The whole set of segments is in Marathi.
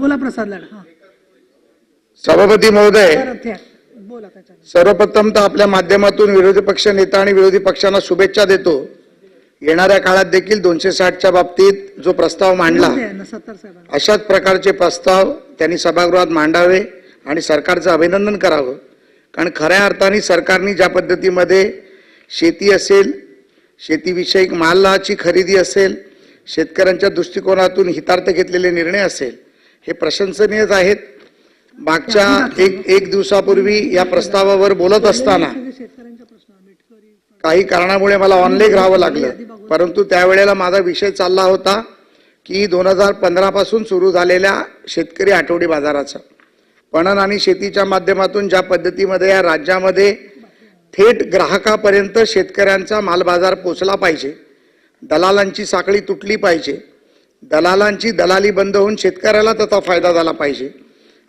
बोला प्रसाद लाड सभापती महोदय. बोला सर्वप्रथम तर आपल्या माध्यमातून विरोधी पक्ष नेता आणि विरोधी पक्षांना शुभेच्छा देतो. येणाऱ्या काळात देखील दोनशे साठच्या बाबतीत जो प्रस्ताव मांडला अशाच प्रकारचे प्रस्ताव त्यांनी सभागृहात मांडावे आणि सरकारचं अभिनंदन करावं. कारण खऱ्या अर्थाने सरकारने ज्या पद्धतीमध्ये शेती असेल शेतीविषयक मालाची खरेदी असेल शेतकऱ्यांच्या दृष्टिकोनातून हितार्थ घेतलेले निर्णय असेल हे प्रशंसनीयच आहेत. मागच्या एक एक दिवसापूर्वी या प्रस्तावावर बोलत असताना काही कारणामुळे मला ऑनलाईन राहावं लागलं. परंतु त्यावेळेला माझा विषय चालला होता की दोन हजार पंधरा पासून सुरू झालेल्या शेतकरी आठवडी बाजाराचा. पणन आणि शेतीच्या माध्यमातून ज्या पद्धतीमध्ये या राज्यामध्ये थेट ग्राहकापर्यंत शेतकऱ्यांचा मालबाजार पोचला पाहिजे दलालांची साखळी तुटली पाहिजे दलालांची दलाली बंद होऊन शेतकऱ्याला त्याचा फायदा झाला पाहिजे.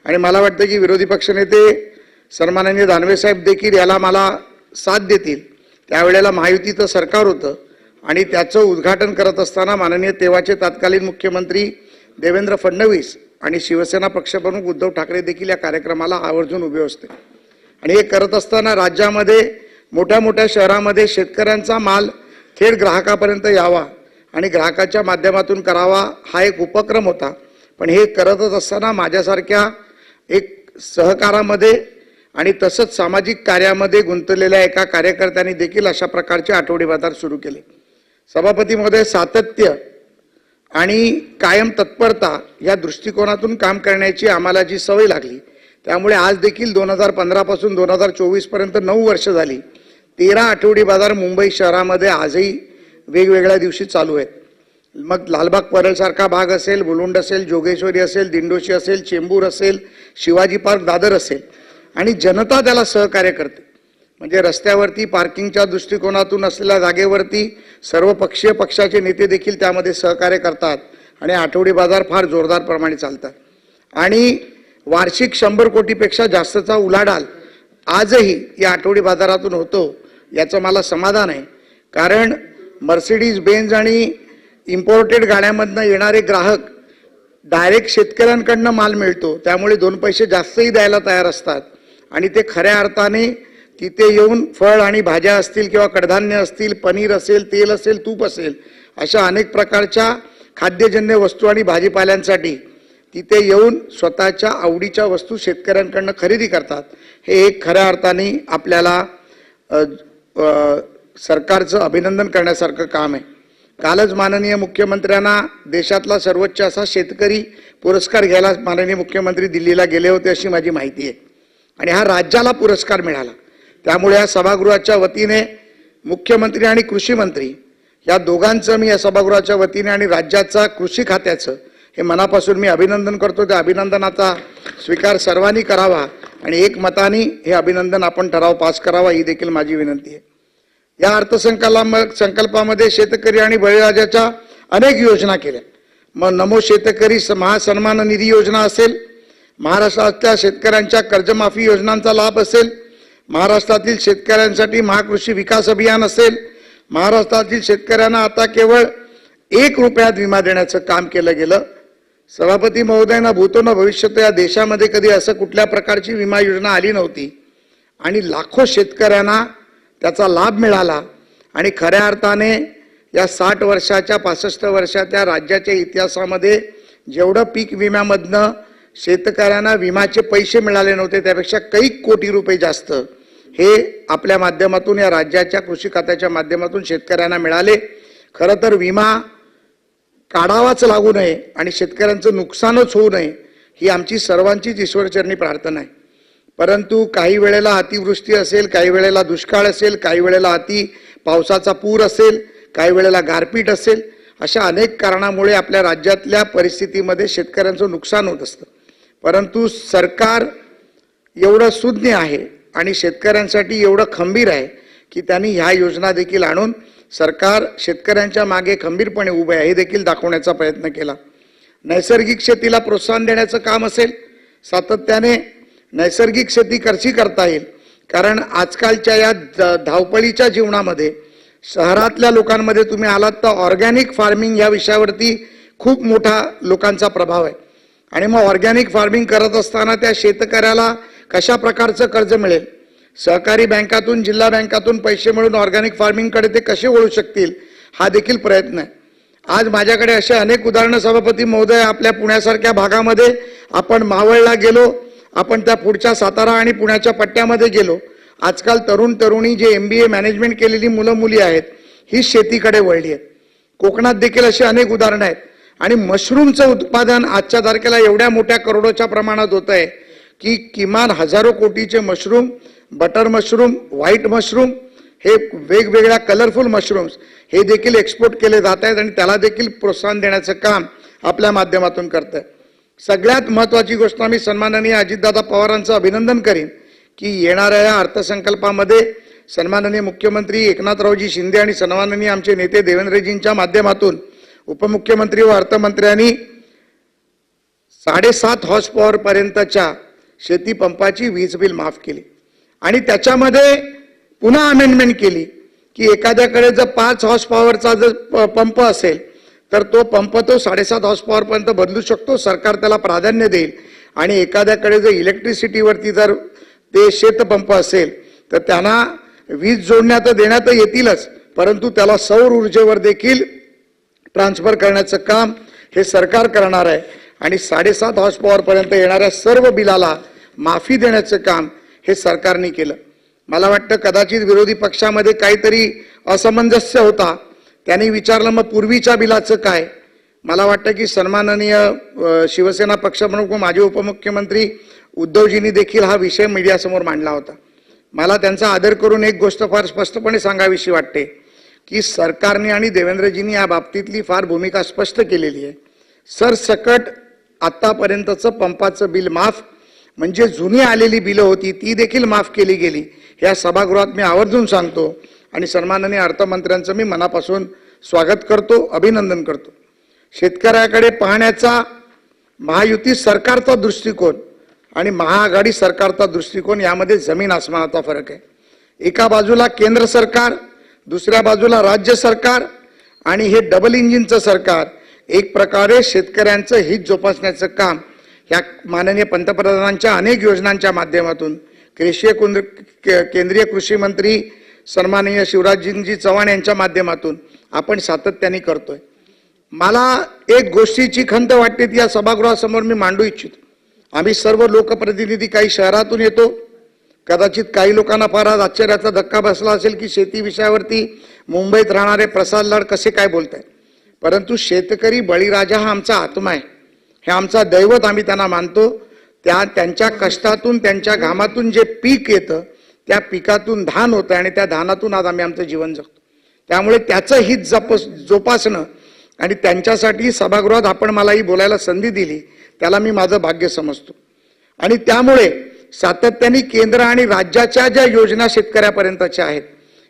आणि मला वाटतं की विरोधी पक्षनेते सन्माननीय दानवे साहेब देखील याला मला साथ देतील. त्यावेळेला महायुतीचं सरकार होतं आणि त्याचं उद्घाटन करत असताना माननीय तेव्हाचे तत्कालीन मुख्यमंत्री देवेंद्र फडणवीस आणि शिवसेना पक्षप्रमुख उद्धव ठाकरे देखील या कार्यक्रमाला आवर्जून उभे असते. आणि हे करत असताना राज्यामध्ये मोठ्या मोठ्या शहरामध्ये शेतकऱ्यांचा माल थेट ग्राहकापर्यंत यावा आणि ग्राहकाच्या माध्यमातून करावा हा एक उपक्रम होता. पण हे करतच असताना माझ्यासारख्या एक सहकारामध्ये आणि तसंच सामाजिक कार्यामध्ये गुंतलेल्या एका कार्यकर्त्यांनी देखील अशा प्रकारचे आठवडी बाजार सुरू केले. सभापती महोदय सातत्य आणि कायम तत्परता या दृष्टिकोनातून काम करण्याची आम्हाला जी सवय लागली त्यामुळे आज देखील दोन हजार पंधरापासून दोन हजार चोवीसपर्यंत नऊ वर्ष झाली. तेरा आठवडी बाजार मुंबई शहरामध्ये आजही वेगवेगळ्या दिवशी चालू आहेत मग लालबाग परळसारखा भाग असेल मुलुंड असेल जोगेश्वरी असेल दिंडोशी असेल चेंबूर असेल शिवाजी पार्क दादर असेल. आणि जनता त्याला सहकार्य करते. म्हणजे रस्त्यावरती पार्किंगच्या दृष्टिकोनातून असलेल्या जागेवरती सर्व पक्षीय पक्षाचे नेते देखील त्यामध्ये सहकार्य करतात आणि आठवडी बाजार फार जोरदार प्रमाणे चालतात. आणि वार्षिक शंभर कोटीपेक्षा जास्तचा उलाढाल आजही या आठवडी बाजारातून होतो याचं मला समाधान आहे. कारण मर्सिडीज बेन्झ आणि इम्पोर्टेड गाड्यामधनं येणारे ग्राहक डायरेक्ट शेतकऱ्यांकडनं माल मिळतो. त्यामुळे दोन पैसे जास्तही द्यायला तयार असतात. आणि ते खऱ्या अर्थाने तिथे येऊन फळ आणि भाज्या असतील किंवा कडधान्य असतील पनीर असेल तेल असेल तूप असेल अशा अनेक प्रकारच्या खाद्यजन्य वस्तू आणि भाजीपाल्यांसाठी तिथे येऊन स्वतःच्या आवडीच्या वस्तू शेतकऱ्यांकडनं खरेदी करतात. हे एक खऱ्या अर्थाने आपल्याला सरकारचं अभिनंदन करण्यासारखं काम आहे. कालच माननीय मुख्यमंत्र्यांना देशातला सर्वोच्च असा शेतकरी पुरस्कार घ्यायला माननीय मुख्यमंत्री दिल्लीला गेले होते अशी माझी माहिती आहे. आणि हा राज्याला पुरस्कार मिळाला. त्यामुळे या सभागृहाच्या वतीने मुख्यमंत्री आणि कृषी मंत्री या दोघांचं मी या सभागृहाच्या वतीने आणि राज्याचा कृषी खात्याचं हे मनापासून मी अभिनंदन करतो. त्या अभिनंदनाचा स्वीकार सर्वांनी करावा आणि एक मताने हे अभिनंदन आपण ठराव पास करावा ही देखील माझी विनंती आहे. या अर्थसंकल्पा संकल्पामध्ये शेतकरी आणि बळीराजाच्या अनेक योजना केल्या. मग नमो शेतकरी स- महासन्मान निधी योजना असेल महाराष्ट्रातल्या शेतकऱ्यांच्या कर्जमाफी योजनांचा लाभ असेल महाराष्ट्रातील शेतकऱ्यांसाठी महाकृषी विकास अभियान असेल महाराष्ट्रातील शेतकऱ्यांना आता केवळ एक रुपयात विमा देण्याचं काम केलं गेलं. सभापती महोदयांना भूतो न भविष्यत या देशामध्ये कधी असं कुठल्या प्रकारची विमा योजना आली नव्हती. आणि लाखो शेतकऱ्यांना त्याचा लाभ मिळाला. आणि खऱ्या अर्थाने या साठ वर्षाच्या पासष्ट वर्षाच्या राज्याच्या इतिहासामध्ये जेवढं पीक विम्यामधनं शेतकऱ्यांना विम्याचे पैसे मिळाले नव्हते त्यापेक्षा कैक कोटी रुपये जास्त हे आपल्या माध्यमातून या राज्याच्या कृषी खात्याच्या माध्यमातून शेतकऱ्यांना मिळाले. खरं तर विमा काढावाच लागू नये आणि शेतकऱ्यांचं नुकसानच होऊ नये ही आमची सर्वांचीच ईश्वरचरणी प्रार्थना आहे. परंतु काही वेळेला अतिवृष्टी असेल काही वेळेला दुष्काळ असेल काही वेळेला अति पावसाचा पूर असेल काही वेळेला गारपीट असेल अशा अनेक कारणामुळे आपल्या राज्यातल्या परिस्थितीमध्ये शेतकऱ्यांचं नुकसान होत असतं. परंतु सरकार एवढं सुज्ञ आहे आणि शेतकऱ्यांसाठी एवढं खंबीर आहे की त्यांनी ह्या योजना देखील आणून सरकार शेतकऱ्यांच्या मागे खंबीरपणे उभे आहे हे देखील दाखवण्याचा प्रयत्न केला. नैसर्गिक शेतीला प्रोत्साहन देण्याचं काम असेल सातत्याने नैसर्गिक शेती कशी करता येईल? कारण आजकालच्या या धावपळीच्या जीवनामध्ये शहरातल्या लोकांमध्ये तुम्ही आलात तर ऑर्गॅनिक फार्मिंग या विषयावरती खूप मोठा लोकांचा प्रभाव आहे. आणि मग ऑर्गॅनिक फार्मिंग करत असताना त्या शेतकऱ्याला कशा प्रकारचं कर्ज मिळेल? सहकारी बँकातून जिल्हा बँकातून पैसे मिळून ऑर्गॅनिक फार्मिंगकडे ते कसे वळू शकतील? हा देखील प्रयत्न आहे. आज माझ्याकडे असे अनेक उदाहरणं सभापती महोदय आपल्या पुण्यासारख्या भागामध्ये आपण मावळला गेलो. आपण त्या पुढच्या सातारा आणि पुण्याच्या पट्ट्यामध्ये गेलो. आजकाल तरुण तरुणी जे एम बी ए मॅनेजमेंट केलेली मुलं मुली आहेत ही शेतीकडे वळली आहेत. कोकणात देखील अशी अनेक उदाहरणं आहेत. आणि मशरूमचं उत्पादन आजच्या तारखेला एवढ्या मोठ्या करोडोच्या प्रमाणात होत आहे की किमान हजारो कोटीचे mushroom butter mushroom white mushroom हे वेगवेगळ्या कलरफुल मशरूम्स हे देखील एक्सपोर्ट केले जात आहेत आणि त्याला देखील प्रोत्साहन देण्याचं काम आपल्या माध्यमातून करतं आहे सगळ्यात महत्वाची गोष्ट आम्ही सन्माननीय अजितदादा पवारांचं अभिनंदन करीन की येणाऱ्या या अर्थसंकल्पामध्ये सन्माननीय मुख्यमंत्री एकनाथरावजी शिंदे आणि सन्माननीय आमचे नेते देवेंद्रजींच्या माध्यमातून उपमुख्यमंत्री व अर्थमंत्र्यांनी साडेसात हॉर्स पॉवरपर्यंतच्या शेतीपंपाची शेती पंपाची वीज बिल माफ केली. आणि त्याच्यामध्ये पुन्हा अमेंडमेंट केली की एखाद्याकडे जर पाच हॉर्स पॉवरचा जर प- पंप असेल तर तो पंप तो साडेसात हॉर्स पॉवरपर्यंत बदलू शकतो. सरकार त्याला प्राधान्य देईल. आणि एखाद्याकडे जर इलेक्ट्रिसिटीवरती जर ते शेतपंप असेल तर त्यांना वीज जोडण्या तर देण्यात येतीलच परंतु त्याला सौर ऊर्जेवर देखील ट्रान्सफर करण्याचं काम हे सरकार करणार आहे. आणि साडेसात हॉर्स पॉवरपर्यंत येणाऱ्या सर्व बिलाला माफी देण्याचं काम हे सरकारने केलं. मला वाटतं कदाचित विरोधी पक्षामध्ये काहीतरी असमंजस्य होता. त्यांनी विचारलं मग पूर्वीच्या बिलाचं काय? मला वाटतं की सन्माननीय शिवसेना पक्षप्रमुख व माजी उपमुख्यमंत्री उद्धवजींनी देखील हा विषय मीडियासमोर मांडला होता. मला त्यांचा आदर करून एक गोष्ट फार स्पष्टपणे सांगावीशी वाटते की सरकारने आणि देवेंद्रजींनी या बाबतीतली फार भूमिका स्पष्ट केलेली आहे. सरसकट आत्तापर्यंतचं पंपाचं बिल माफ म्हणजे जुनी आलेली बिलं होती ती देखील माफ केली गेली. या सभागृहात मी आवर्जून सांगतो आणि सन्माननीय अर्थमंत्र्यांचं मी मनापासून स्वागत करतो अभिनंदन करतो. शेतकऱ्याकडे पाहण्याचा महायुती सरकारचा दृष्टिकोन आणि महाआघाडी सरकारचा दृष्टिकोन यामध्ये जमीन आसमानाचा फरक आहे. एका बाजूला केंद्र सरकार दुसऱ्या बाजूला राज्य सरकार आणि हे डबल इंजिनचं सरकार एक प्रकारे शेतकऱ्यांचं हित जोपासण्याचं काम ह्या माननीय पंतप्रधानांच्या अनेक योजनांच्या माध्यमातून कृषी के- केंद्रीय कृषी मंत्री सन्माननीय शिवराजजींजी चव्हाण यांच्या माध्यमातून आपण सातत्याने करतोय. मला एक गोष्टीची खंत वाटते ती या सभागृहासमोर मी मांडू इच्छितो. आम्ही सर्व लोकप्रतिनिधी काही शहरातून येतो. कदाचित काही लोकांना फार आज आश्चर्याचा धक्का बसला असेल की शेती विषयावरती मुंबईत राहणारे प्रसाद लाड कसे काय बोलत आहेत परंतु शेतकरी बळीराजा हा आमचा आत्मा आहे. हे आमचा दैवत आम्ही त्यांना मानतो. त्या त्यांच्या कष्टातून त्यांच्या घामातून जे पीक येतं त्या पिकातून धान होतं आणि त्या धानातून आज आम्ही आमचं जीवन जगतो. त्यामुळे त्याचं हित जपस जोपासणं आणि त्यांच्यासाठी सभागृहात आपण मलाही बोलायला संधी दिली त्याला मी माझं भाग्य समजतो. आणि त्यामुळे सातत्याने केंद्र आणि राज्याच्या ज्या योजना शेतकऱ्यापर्यंतच्या आहेत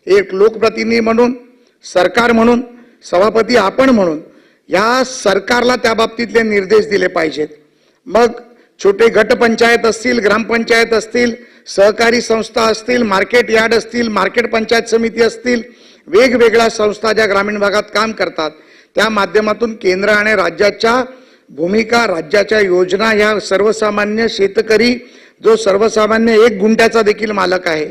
एक लोकप्रतिनिधी म्हणून सरकार म्हणून सभापती आपण म्हणून या सरकारला त्या बाबतीतले निर्देश दिले पाहिजेत. मग छोटे गटपंचायत असतील ग्रामपंचायत असतील सहकारी संस्था असतील मार्केट यार्ड असतील मार्केट पंचायत समिती असतील वेगवेगळ्या संस्था ज्या ग्रामीण भागात काम करतात त्या माध्यमातून केंद्र आणि राज्याच्या भूमिका राज्याच्या योजना ह्या सर्वसामान्य शेतकरी जो सर्वसामान्य एक गुंठ्याचा देखील मालक आहे.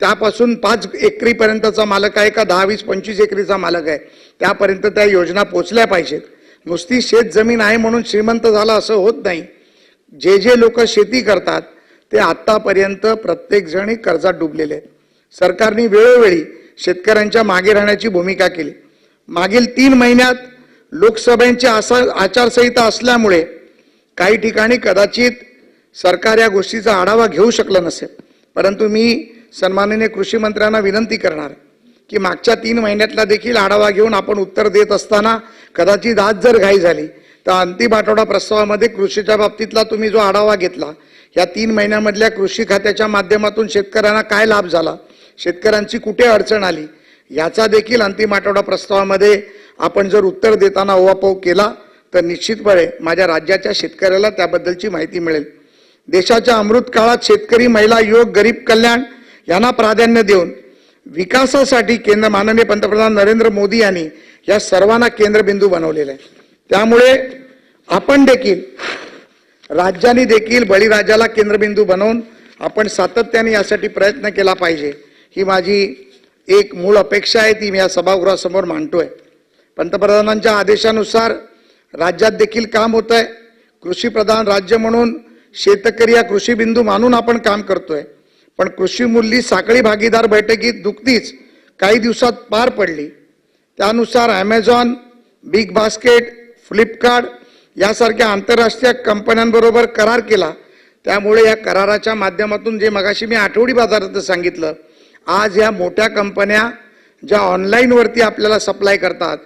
त्यापासून पाच एकरीपर्यंतचा मालक आहे का दहा वीस पंचवीस एकरीचा मालक आहे? त्यापर्यंत त्या योजना पोचल्या पाहिजेत. नुसती शेत जमीन आहे म्हणून श्रीमंत झाला असं होत नाही. जे जे लोक शेती करतात ते आतापर्यंत प्रत्येकजणी कर्जात डुबलेले आहेत. सरकारने वेळोवेळी शेतकऱ्यांच्या मागे राहण्याची भूमिका केली. मागील तीन महिन्यात लोकसभेची असा आचारसंहिता असल्यामुळे काही ठिकाणी कदाचित सरकार या गोष्टीचा आढावा घेऊ शकलं नसेल. परंतु मी सन्माननीय कृषी मंत्र्यांना विनंती करणार आहे की मागच्या तीन महिन्यातला देखील आढावा घेऊन आपण उत्तर देत असताना कदाचित आज जर घाई झाली तर अंतिम आठवडा प्रस्तावामध्ये कृषीच्या बाबतीतला तुम्ही जो आढावा घेतला या तीन महिन्यामधल्या कृषी खात्याच्या माध्यमातून शेतकऱ्यांना काय लाभ झाला? शेतकऱ्यांची कुठे अडचण आली? याचा देखील अंतिम आठवडा प्रस्तावामध्ये आपण जर उत्तर देताना ओवापोव केला तर निश्चितपणे माझ्या राज्याच्या शेतकऱ्याला त्याबद्दलची माहिती मिळेल. देशाच्या अमृत काळात शेतकरी महिला युवक गरीब कल्याण यांना प्राधान्य देऊन विकासासाठी केंद्र माननीय पंतप्रधान नरेंद्र मोदी यांनी या सर्वांना केंद्रबिंदू बनवलेला आहे त्यामुळे आपण देखील राज्याने देखील बळीराजाला केंद्रबिंदू बनवून आपण सातत्याने यासाठी प्रयत्न केला पाहिजे. ही माझी एक मूळ अपेक्षा आहे ती मी या सभागृहासमोर मांडतोय. पंतप्रधानांच्या आदेशानुसार राज्यात देखील काम होत आहे कृषीप्रधान राज्य म्हणून शेतकरी या कृषीबिंदू मानून आपण काम करतोय. पण कृषी मूल्य साखळी भागीदार बैठकीत दुखतीच काही दिवसात पार पडली. त्यानुसार ॲमेझॉन बिग बास्केट फ्लिपकार्ट यासारख्या आंतरराष्ट्रीय कंपन्यांबरोबर करार केला. त्यामुळे या कराराच्या माध्यमातून जे मगाशी मी आठवडी बाजारात सांगितलं आज या मोठ्या कंपन्या ज्या ऑनलाईनवरती आपल्याला सप्लाय करतात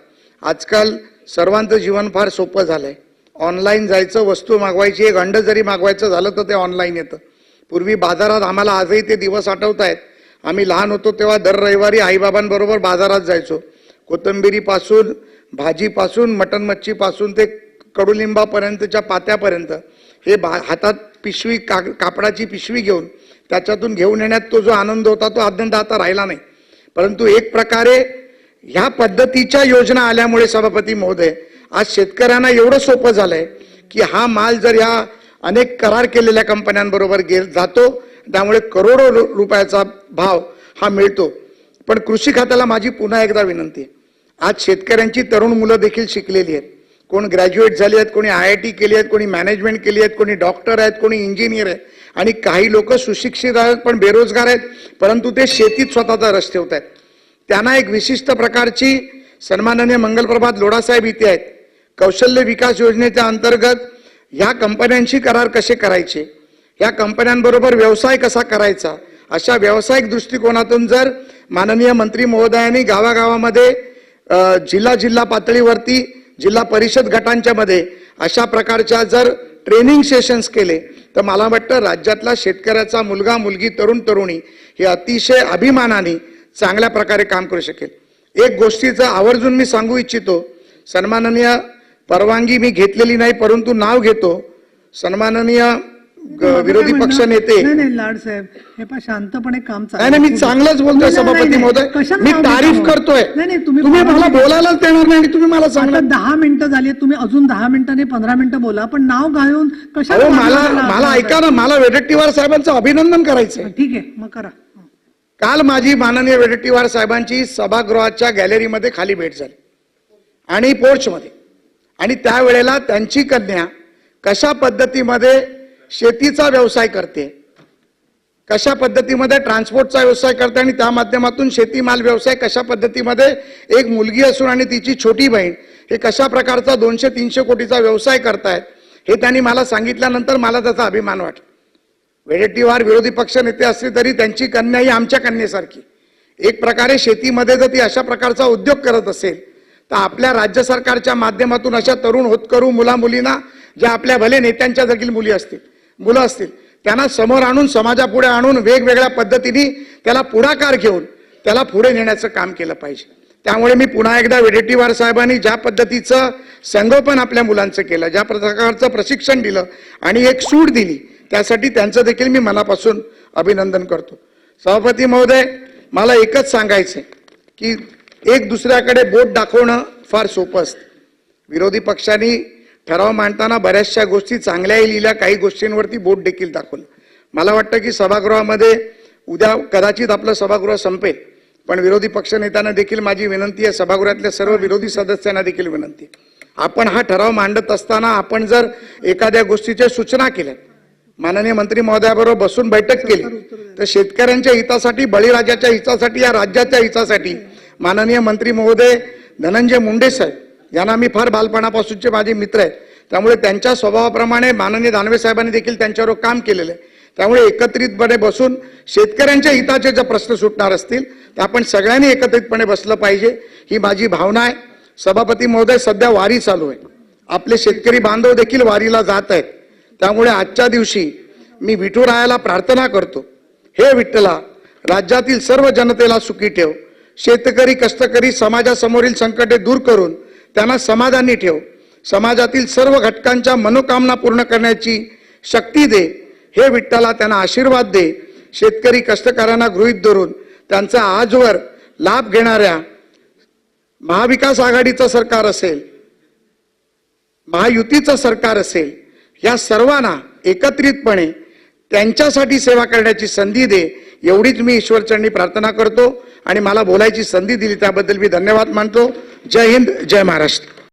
आजकाल सर्वांचं जीवन फार सोपं झालं आहे ऑनलाईन जायचं वस्तू मागवायची एक अंड जरी मागवायचं झालं तर ते ऑनलाईन येतं. पूर्वी बाजारात आम्हाला आजही ते दिवस आठवत आहेत आम्ही लहान होतो तेव्हा दर रविवारी आईबाबांबरोबर बाजारात जायचो. कोथिंबिरीपासून भाजीपासून मटन मच्छीपासून ते कडुलिंबापर्यंतच्या पात्यापर्यंत हे बा हातात पिशवी का कापडाची पिशवी घेऊन त्याच्यातून घेऊन येण्यात तो जो आनंद होता तो आनंद आता राहिला नाही. परंतु एक प्रकारे ह्या पद्धतीच्या योजना आल्यामुळे सभापती महोदय आज शेतकऱ्यांना एवढं सोपं झालंय की हा माल जर या अनेक करार केलेल्या कंपन्यांबरोबर गे जातो त्यामुळे करोडो रु- रुपयाचा भाव हा मिळतो. पण कृषी खात्याला माझी पुन्हा एकदा विनंती आहे. आज शेतकऱ्यांची तरुण मुलं देखील शिकलेली आहेत. कोण ग्रॅज्युएट झाले आहेत कोणी आय आय टी केली आहेत कोणी मॅनेजमेंट केली आहेत कोणी डॉक्टर आहेत कोणी इंजिनियर आहेत. आणि काही लोक सुशिक्षित आहेत पण बेरोजगार आहेत. परंतु ते शेतीत स्वतःचा रस ठेवत आहेत. त्यांना एक विशिष्ट प्रकारची सन्माननीय मंगलप्रभात लोढासाहेब इथे आहेत. कौशल्य विकास योजनेच्या अंतर्गत ह्या कंपन्यांशी करार कसे करायचे? या कंपन्यांबरोबर व्यवसाय कसा करायचा? अशा व्यावसायिक दृष्टिकोनातून जर माननीय मंत्री महोदयांनी गावागावामध्ये जिल्हा जिल्हा पातळीवरती जिल्हा परिषद गटांच्या मध्ये अशा प्रकारच्या जर ट्रेनिंग सेशन्स केले तर मला वाटतं राज्यातला शेतकऱ्याचा मुलगा मुलगी तरुण तरुणी हे अतिशय अभिमानाने चांगल्या प्रकारे काम करू शकेल. एक गोष्टीचं आवर्जून मी सांगू इच्छितो सन्माननीय परवानगी मी घेतलेली नाही परंतु नाव घेतो. सन्माननीय विरोधी पक्ष नेते. नाही नाही लाड साहेब हे पण शांतपणे काम चालू नाही नाही मी चांगलंच बोलतोय सभापती महोदय. मी तारीफ? करतोय. नाही नाही तुम्ही मला बोलायलाच देणार नाही आणि तुम्ही मला सांगणार. दहा मिनिटं झाली तुम्ही अजून दहा मिनिटांनी पंधरा मिनिटं बोला पण नाव घालून कशाला अहो मला मला? ऐका ना मला वेडट्टीवार साहेबांचं अभिनंदन करायचंय. ठीक आहे मग करा. काल माझी माननीय वेडट्टीवार साहेबांची सभागृहाच्या गॅलरीमध्ये खाली भेट झाली आणि पोर्चमध्ये. आणि त्यावेळेला त्यांची कन्या कशा पद्धतीमध्ये शेतीचा व्यवसाय करते. कशा पद्धतीमध्ये ट्रान्सपोर्टचा व्यवसाय करते आणि त्या माध्यमातून शेतीमाल व्यवसाय कशा पद्धतीमध्ये एक मुलगी असून आणि तिची छोटी बहीण हे कशा प्रकारचा दोनशे तीनशे कोटीचा व्यवसाय करतायत हे त्यांनी मला सांगितल्यानंतर मला त्याचा अभिमान वाटला. वेडेट्टीवार विरोधी पक्ष नेते असले तरी त्यांची कन्या ही आमच्या कन्येसारखी. एक प्रकारे शेतीमध्ये जर ती अशा प्रकारचा उद्योग करत असेल तर आपल्या राज्य सरकारच्या माध्यमातून अशा तरुण होतकरू मुला मुलींना ज्या आपल्या भले नेत्यांच्या देखील मुली असतील मुलं असतील. त्यांना समोर आणून समाजापुढे आणून वेगवेगळ्या पद्धतीने त्याला पुढाकार घेऊन त्याला पुढे नेण्याचं काम केलं पाहिजे. त्यामुळे मी पुन्हा एकदा वेडेट्टीवार साहेबांनी ज्या पद्धतीचं संगोपन आपल्या मुलांचं केलं ज्या प्रकारचं प्रशिक्षण दिलं आणि एक सूट दिली त्यासाठी त्यांचं देखील मी मनापासून अभिनंदन करतो. सभापती महोदय मला एकच सांगायचं की एक दुसऱ्याकडे बोट दाखवणं फार सोपं असतं. विरोधी पक्षांनी ठराव मांडताना बऱ्याचशा गोष्टी चांगल्याही लिहिल्या काही गोष्टींवरती बोट देखील दाखवलं. मला वाटतं की सभागृहामध्ये उद्या कदाचित आपलं सभागृह संपेल पण विरोधी पक्ष नेत्यांना देखील माझी विनंती आहे सभागृहातल्या सर्व विरोधी सदस्यांना देखील विनंती आपण हा ठराव मांडत असताना आपण जर एखाद्या गोष्टीच्या सूचना केल्या माननीय मंत्री महोदयाबरोबर बसून बैठक केली तर शेतकऱ्यांच्या हितासाठी बळीराजाच्या हितासाठी या राज्याच्या हितासाठी माननीय मंत्री महोदय धनंजय मुंडे साहेब यांना मी फार बालपणापासूनचे माझे मित्र आहेत. त्यामुळे त्यांच्या स्वभावाप्रमाणे माननीय दानवे साहेबांनी देखील त्यांच्यावर काम केलेलं आहे. त्यामुळे एकत्रितपणे बसून शेतकऱ्यांच्या हिताचे जर प्रश्न सुटणार असतील तर आपण सगळ्यांनी एकत्रितपणे बसलं पाहिजे. ही माझी भावना आहे. सभापती महोदय सध्या वारी चालू आहे. आपले शेतकरी बांधव देखील वारीला जात आहेत. त्यामुळे आजच्या दिवशी मी विठुरायाला प्रार्थना करतो. हे विठ्ठला राज्यातील सर्व जनतेला सुखी ठेव. शेतकरी कष्टकरी समाजासमोरील संकटे दूर करून त्यांना समाधानी ठेव. समाजातील सर्व घटकांच्या मनोकामना पूर्ण करण्याची शक्ती दे. हे विठ्ठला त्यांना आशीर्वाद दे. शेतकरी कष्टकऱ्यांना गृहित धरून त्यांचा आजवर लाभ घेणाऱ्या महाविकास आघाडीचं सरकार असेल महायुतीचं सरकार असेल या सर्वांना एकत्रितपणे त्यांच्यासाठी सेवा करण्याची संधी दे एवढीच मी ईश्वरचरणी प्रार्थना करतो आणि मला बोलायची संधी दिली त्याबद्दल मी धन्यवाद मानतो. जय हिंद जय महाराष्ट्र.